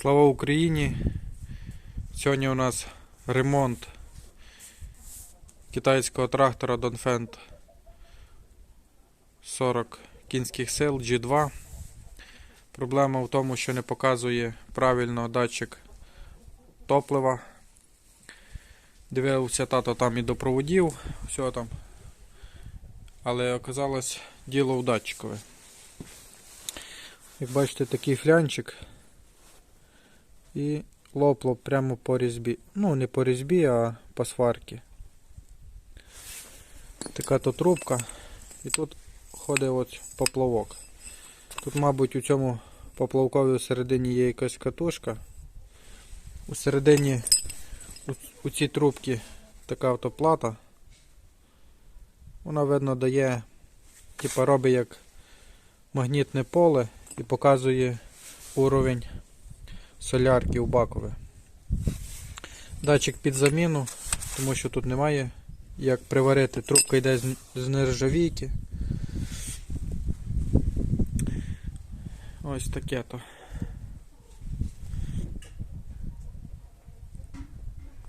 Слава Україні! Сьогодні у нас ремонт китайського трактора Донфент 40 кінських сил G2. Проблема в тому, що не показує правильно датчик топлива. Дивився тато там і до проводів, все там. Але оказалось діло в датчикове. Як бачите, такий флянчик і лопло прямо по різьбі. Ну, не по різьбі, а по сварці. Така то трубка. І тут ходить от поплавок. Тут, мабуть, у цьому поплавкові всередині є якась катушка. У середині у, у цій трубці така автоплата. Вона, видно, дає, типа робить як магнітне поле і показує уровень солярки у бакове. Датчик під заміну, тому що тут немає як приварити. Трубка йде з, нержавійки. Ось таке то.